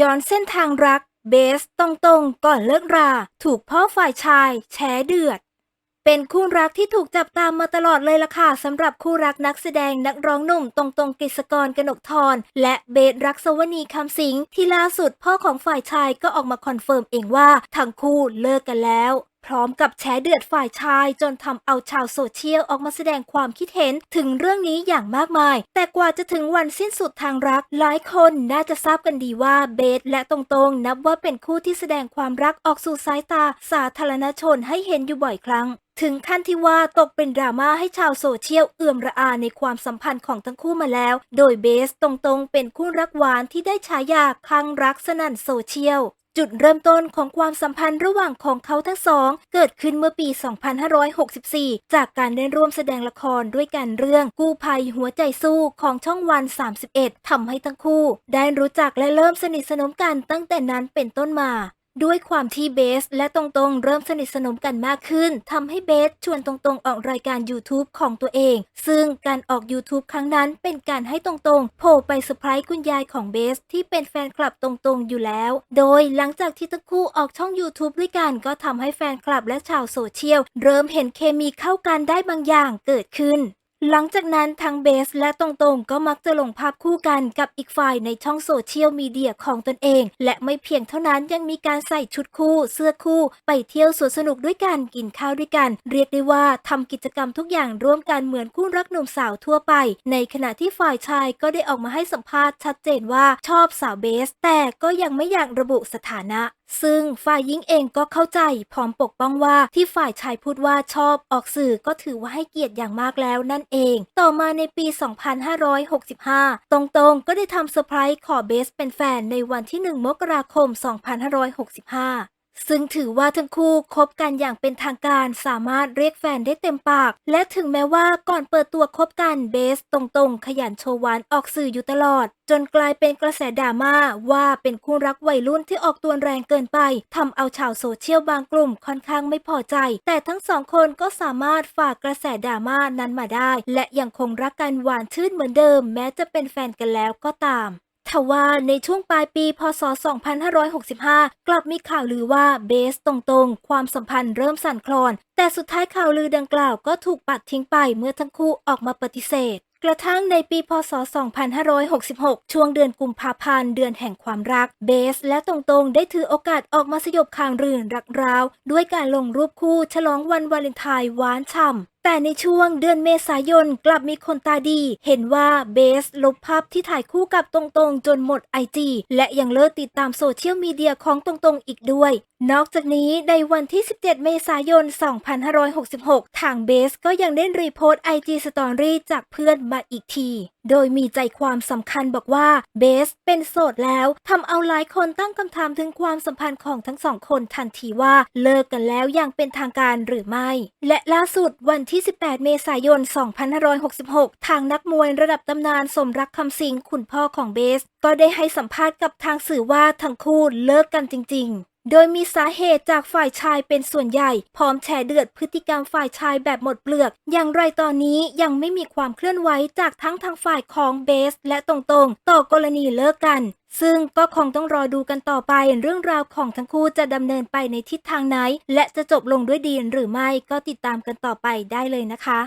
ย้อนเส้นทางรัก เบสตรงๆ ก่อนเลิกรา ถูกพ่อฝ่ายชาย แฉเดือด เป็นคู่รักที่ถูกจับตามมาตลอดเลยล่ะค่ะสำหรับคู่รักนักแสดงนักร้องหนุ่มตรงๆกฤษกรกนกทรและเบสรักสวนีคำสิงห์ที่ล่าสุดพ่อของฝ่ายชายก็ออกมาคอนเฟิร์มเองว่าทั้งคู่เลิกกันแล้ว พร้อมกับแฉเดือดฝ่ายชาย จนทำเอาชาวโซเชียลออกมาแสดงความคิดเห็นถึงเรื่องนี้อย่างมากมาย แต่กว่าจะถึงวันสิ้นสุดทางรัก หลายคนน่าจะทราบกันดีว่าเบสและตรงๆ นับว่าเป็นคู่ที่แสดงความรักออกสู่สายตา สาธารณชนให้เห็นอยู่บ่อยครั้งถึงขั้นที่ว่าตกเป็นดราม่าให้ชาวโซเชียลเอื่อมระอาในความสัมพันธ์ของทั้งคู่มาแล้ว โดยเบสตรงๆ เป็นคู่รักหวานที่ได้ฉายาคลั่งรักสนั่นโซเชียล จุดเริ่มต้นของความสัมพันธ์ระหว่างของเขาทั้งสอง เกิดขึ้นเมื่อปี 2564 จากการได้ร่วมแสดงละครด้วยกันเรื่องกู้ภัยหัวใจสู้ของช่องวัน 31ทำให้ทั้งคู่ ได้รู้จักและเริ่มสนิทสนมกันตั้งแต่นั้นเป็นต้นมา ด้วยความที่เบสและตรงๆ เริ่มสนิทสนมกันมากขึ้นทำให้เบสชวนตรงๆ ออกรายการ YouTube ของตัวเอง ซึ่งการออก YouTube ครั้งนั้นเป็นการให้ตรงๆโผล่ไปเซอร์ไพรส์คุณยายของเบสที่เป็นแฟนคลับตรงๆ อยู่แล้ว โดยหลังจากที่ทั้งคู่ออกช่อง YouTube ด้วยกันก็ทำให้แฟนคลับและชาวโซเชียลเริ่มเห็นเคมีเข้ากันได้บางอย่างเกิดขึ้น หลังจากนั้นทั้งเบสและตรงๆก็มักจะลงภาพคู่กันกับอีกฝ่ายในช่องโซเชียลมีเดียของตนเอง และไม่เพียงเท่านั้นยังมีการใส่ชุดคู่ เสื้อคู่ ไปเที่ยวสวนสนุกด้วยกันกินข้าวด้วยกัน เรียกได้ว่าทำกิจกรรมทุกอย่างร่วมกันเหมือนคู่รักหนุ่มสาวทั่วไป ในขณะที่ฝ่ายชายก็ได้ออกมาให้สัมภาษณ์ชัดเจนว่าชอบสาวเบส แต่ก็ยังไม่อยากระบุสถานะ ซึ่งฝ่ายหญิงเองก็เข้าใจพร้อมปกป้องว่าที่ฝ่ายชายพูดว่าชอบออกสื่อก็ถือว่าให้เกียรติอย่างมากแล้วนั่นเอง ต่อมาในปี 2565 ตรงๆก็ได้ทำเซอร์ไพรส์ขอเบสเป็นแฟนในวันที่ 1 มกราคม 2565 ซึ่งถือว่าทั้งคู่คบกันอย่างเป็นทางการสามารถเรียกแฟนได้เต็มปาก และถึงแม้ว่าก่อนเปิดตัวคบกันเบสตรงๆ ขยันโชว์หวานออกสื่ออยู่ตลอด จนกลายเป็นกระแสดราม่าว่าเป็นคู่รักวัยรุ่นที่ออกตัวแรงเกินไปทำเอาชาวโซเชียลบางกลุ่มค่อนข้างไม่พอใจ แต่ทั้งสองคนก็สามารถฝากกระแสดราม่านั้นมาได้ และยังคงรักกันหวานชื่นเหมือนเดิม แม้จะเป็นแฟนกันแล้วก็ตาม ทว่าในช่วงปลายปีพศ 2565 กลับมีข่าวลือว่าเบสตรงๆ ความสัมพันธ์เริ่มสั่นคลอน แต่สุดท้ายข่าวลือดังกล่าวก็ถูกปัดทิ้งไปเมื่อทั้งคู่ออกมาปฏิเสธกระทั่งในปี พศ 2566 ช่วงเดือนกุมภาพันธ์ เดือนแห่งความรัก เบสและตรงๆ ได้ถือโอกาสออกมาสยบข่าวลือรักร้าว ด้วยการลงรูปคู่ฉลองวันวาเลนไทน์หวานฉ่ำ แต่ในช่วงเดือนเมษายนกลับมีคนตาดี เห็นว่าเบสลบภาพที่ถ่ายคู่กับตรงๆ จนหมดไอจีและยังเลิกติดตามโซเชียลมีเดียของตรงๆอีกด้วย นอกจากนี้ในวันที่ 17 เมษายน 2566 ทางเบสก็ยังได้รีโพสต์ไอจีสตอรี่จากเพื่อนมาอีกที โดยมีใจความสำคัญบอกว่าเบสเป็นโสดแล้วทำเอาหลายคนตั้งคำถามถึงความสัมพันธ์ของทั้งสองคนทันทีว่าเลิกกันแล้วอย่างเป็นทางการหรือไม่ และล่าสุดวันที่18 เมษายน 2566 ทางนักมวยระดับตำนานสมรักคำสิง คุณพ่อของเบส ก็ได้ให้สัมภาษณ์กับทางสื่อว่าทั้งคู่เลิกกันจริง ๆ โดยมีสาเหตุจากฝ่ายชายเป็นส่วนใหญ่ พร้อมแฉเดือดพฤติกรรมฝ่ายชายแบบหมดเปลือก อย่างไรตอนนี้ยังไม่มีความเคลื่อนไหวจากทั้งทางฝ่ายของเบส และตรงๆ ต่อกรณีเลิกกัน ซึ่งก็คงต้องรอดูกันต่อไปเรื่องราวของทั้งคู่จะดำเนินไปในทิศทางไหน และจะจบลงด้วยดีหรือไม่ก็ติดตามกันต่อไปได้เลยนะคะ